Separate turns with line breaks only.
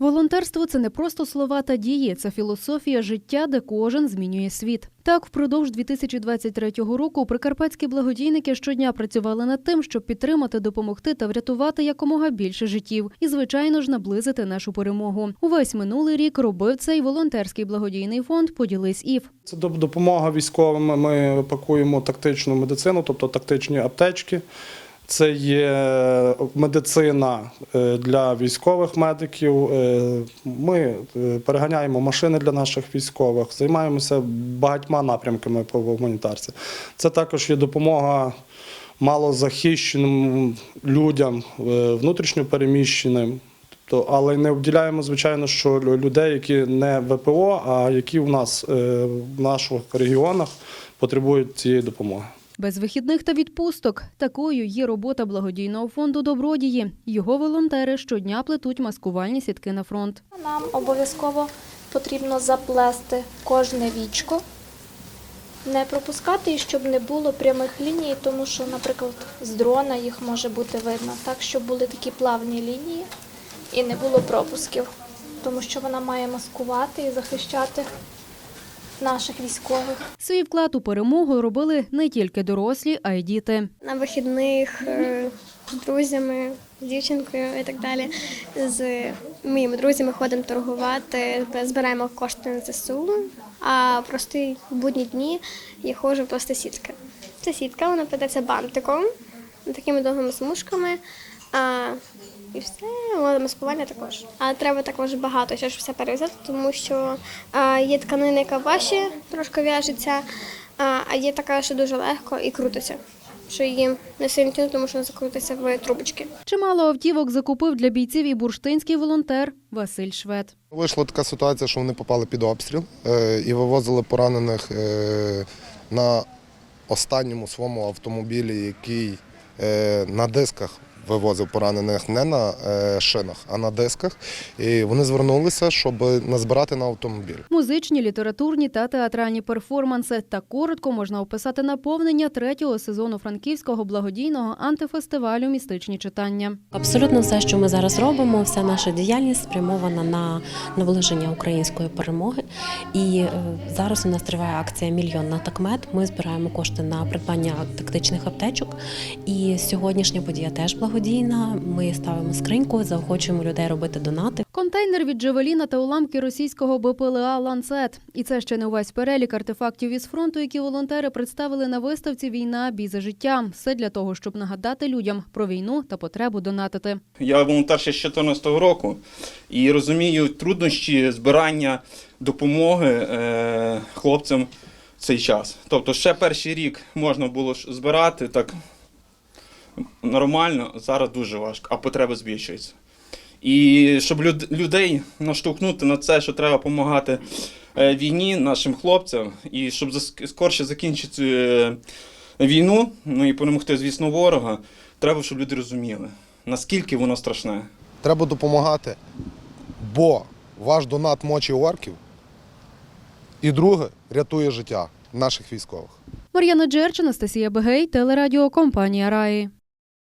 Волонтерство це не просто слова та дії, це філософія життя, де кожен змінює світ. Так, впродовж 2023 року прикарпатські благодійники щодня працювали над тим, щоб підтримати, допомогти та врятувати якомога більше життів і, звичайно ж, наблизити нашу перемогу. Увесь минулий рік робив цей волонтерський благодійний фонд Поділись ІФ.
Це доп- допомога військовим. Ми пакуємо тактичну медицину, тобто тактичні аптечки. Це є медицина е, для військових медиків. Е, Ми е, переганяємо машини для наших військових, займаємося багатьма напрямками по гуманітарці. Це також є допомога малозахищеним людям, е, внутрішньопереміщеним. Тобто, але не обділяємо, звичайно, що людей, які не ВПО, а які в нас е, в наших регіонах потребують цієї допомоги.
Без вихідних та відпусток такою є робота благодійного фонду Добродії. Його волонтери щодня плетуть маскувальні сітки на фронт.
Нам обов'язково потрібно заплести кожне вічко, не пропускати, і щоб не було прямих ліній, тому що, наприклад, з дрона їх може бути видно, так, щоб були такі плавні лінії і не було пропусків, тому що вона має маскувати і захищати наших військових.
Свій вклад у перемогу робили не тільки дорослі, а й діти.
на вихідних е, з друзями, з дівчинкою і так далі. З моїми друзями ходимо торгувати, збираємо кошти на ЗСУ. А прості в будні дні я ходжу просто сітки. Ця сітка вона плететься бантиком, такими довгими смужками. А, і все, але маскування також. А треба також багато, щоб все перев'язати, тому що а, є тканина, яка важче трошки в'яжеться, а, а є така, що дуже легко і крутиться. Що її не сильно тягнути, тому що вона закрутиться в трубочки.
Чимало автівок закупив для бійців і бурштинський волонтер Василь Швед.
Вийшла така ситуація, що вони попали під обстріл е, і вивозили поранених е, на останньому своєму автомобілі, який е, на дисках вивозив поранених не на е, шинах, а на дисках. І вони звернулися, щоб назбирати на автомобіль.
Музичні, літературні та театральні перформанси та коротко можна описати наповнення третього сезону франківського благодійного антифестивалю Містичні читання.
Абсолютно все, що ми зараз робимо, вся наша діяльність спрямована на наближення української перемоги. І е, зараз у нас триває акція Мільйон на такмет. Ми збираємо кошти на придбання тактичних аптечок. І сьогоднішня подія теж благодійна. Ми ставимо скриньку, заохочуємо людей робити донати.
Контейнер від Джавеліна та уламки російського БПЛА Ланцет. І це ще не увесь перелік артефактів із фронту, які волонтери представили на виставці Війна бій за життя. Все для того, щоб нагадати людям про війну та потребу донатити.
Я волонтер ще з 2014 року і розумію труднощі збирання допомоги е, хлопцям в цей час. Тобто ще перший рік можна було ж збирати так нормально, зараз дуже важко, а потреба збільшується. І щоб люд- людей наштовхнути на це, що треба допомагати е, війні нашим хлопцям, і щоб зас- скорше закінчити е, війну, ну і перемогти, звісно, ворога, треба, щоб люди розуміли, наскільки воно страшне.
Треба допомагати, бо ваш донат мочі орків. І друге рятує життя наших військових.
Мар'яна Джерч, Анастасія Бегей, телерадіокомпанія Раї.